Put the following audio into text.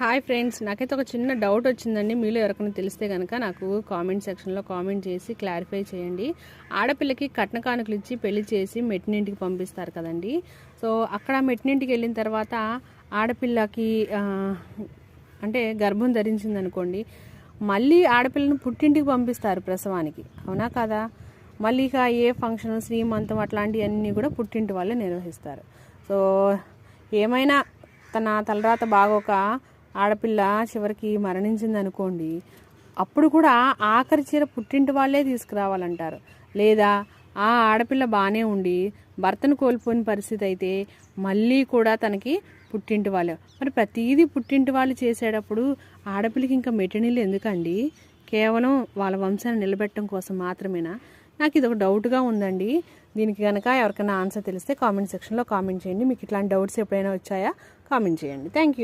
Hi friends. నాకైతే ఒక చిన్న డౌట్ వచ్చిందండి. మీలో ఎవరికైనా తెలిస్తే కనుక నాకు కామెంట్ సెక్షన్లో కామెంట్ చేసి క్లారిఫై చేయండి. ఆడపిల్లకి కట్న కానుకలు ఇచ్చి పెళ్ళి చేసి మెట్టినింటికి పంపిస్తారు కదండి. సో అక్కడ మెట్టినింటికి వెళ్ళిన తర్వాత ఆడపిల్లకి అంటే గర్భం ధరించింది అనుకోండి మళ్ళీ ఆడపిల్లను పుట్టింటికి పంపిస్తారు ప్రసవానికి. అవునా కదా? మళ్ళీ ఇక ఏ ఫంక్షన్ శ్రీమంతం అట్లాంటివన్నీ కూడా పుట్టింటి వాళ్ళే నిర్వహిస్తారు. సో ఏమైనా తన తలరాత బాగోక ఆడపిల్ల చివరికి మరణించింది అనుకోండి అప్పుడు కూడా ఆఖరి చీర పుట్టింటి వాళ్ళే తీసుకురావాలంటారు. లేదా ఆ ఆడపిల్ల బాగానే ఉండి భర్తను కోల్పోయిన పరిస్థితి అయితే మళ్ళీ కూడా తనకి పుట్టింటి వాళ్ళే. మరి ప్రతిదీ పుట్టింటి వాళ్ళు చేసేటప్పుడు ఆడపిల్లకి ఇంకా మెటర్నీలు ఎందుకండి? కేవలం వాళ్ళ వంశాన్ని నిలబెట్టడం కోసం మాత్రమేనా? నాకు ఇది ఒక డౌట్గా ఉందండి. దీనికి కనుక ఎవరికైనా ఆన్సర్ తెలిస్తే కామెంట్ సెక్షన్లో కామెంట్ చేయండి. మీకు ఇట్లాంటి డౌట్స్ ఎప్పుడైనా వచ్చాయా? కామెంట్ చేయండి. Thank you